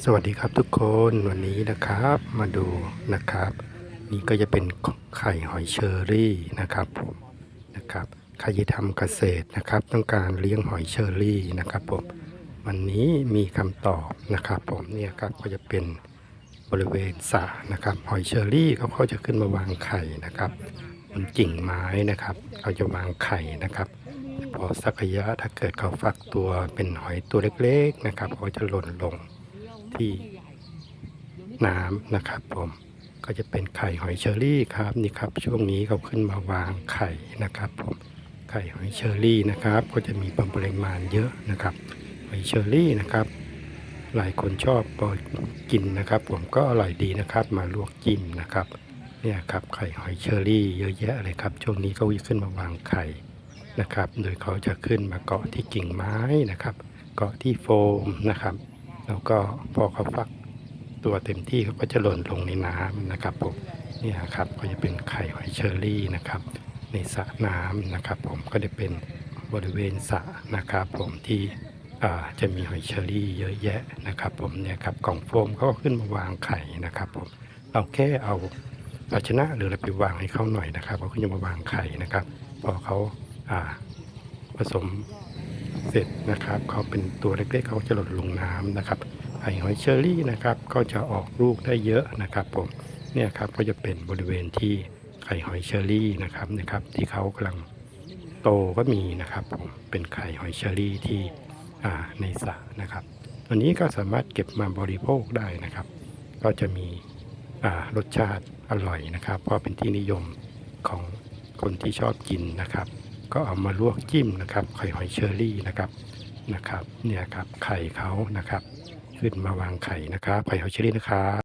สวัสดีครับทุกคนวันนี้นะครับมาดูนะครับ นี่ก็จะเป็นไข่หอยเชอรี่นะครับผมนะครับใครจะทำเกษตรนะครับ ต้องการเลี้ยงหอยเชอรี่นะครับผมวันนี้มีคำตอบนะครับ ผมเนี่ยครับก็จะเป็นบริเวณสระนะครับ หอยเชอรี่เขาเขาจะขึ้นมาวางไข่นะครับบนกิ่งไม้นะครับเขาจะวางไข่นะครับพอสักระยะถ้าเกิดเขาฟักตัวเป็นหอยตัวเล็กๆนะครับเขาจะหล่นลง ที่น้ำนะครับผมก็จะเป็นไข่หอยเชอรี่ครับนี่ครับ ช่วงนี้เขาขึ้นมาวางไข่นะครับผมไข่หอยเชอรี่นะครับ ก็จะมีปริมาณเยอะนะครับหอยเชอรี่นะครับ หลายคนชอบพอกินนะครับ ผมก็อร่อยดีนะครับ มาลวกจิ้มนะครับเนี่ยครับไข่หอยเชอรี่เยอะแยะเลยครับช่วงนี้เขาขึ้นมาวางไข่นะครับ โดยเขาจะขึ้นมาเกาะที่กิ่งไม้นะครับ เกาะที่โฟมนะครับ แล้วก็พอเขาฟักตัวเต็มที่เขาก็จะหล่นลงในน้ำนะครับผมนี่ยครับก็จะเป็นไข่หอยเชอรี่นะครับ ในสระน้ำนะครับ ผมก็จะเป็นบริเวณสระนะครับ ผมที่จะมีหอยเชอรี่เยอะแยะนะครับ ผมเนี่ยครับกล่องโฟมเขาก็ขึ้นมาวางไข่นะครับ ผมเราแค่เอาภาชนะหรืออะไรไปวางให้เขาหน่อยนะครับเขาก็จะมาวางไข่นะครับ พอเขาผสม เสร็จนะครับเขาเป็นตัวเล็กๆเขาจะหล่นลงน้ำนะครับไข่หอยเชอรี่นะครับก็จะออกลูกได้เยอะนะครับผมเนี่ยครับก็จะเป็นบริเวณที่ไข่หอยเชอรี่นะครับนะครับที่เขากำลังโตก็มีนะครับผมเป็นไข่หอยเชอรี่ที่ในสระนะครับตัวนี้ก็สามารถเก็บมาบริโภคได้นะครับ ก็จะมีรสชาติอร่อยนะครับ เพราะเป็นที่นิยมของคนที่ชอบกินนะครับ ก็เอามาลวกจิ้มนะครับ ไข่หอยเชอรี่นะครับนะครับ เนี่ยครับไข่เขานะครับ ขึ้นมาวางไข่นะครับไข่หอยเชอรี่นะครับ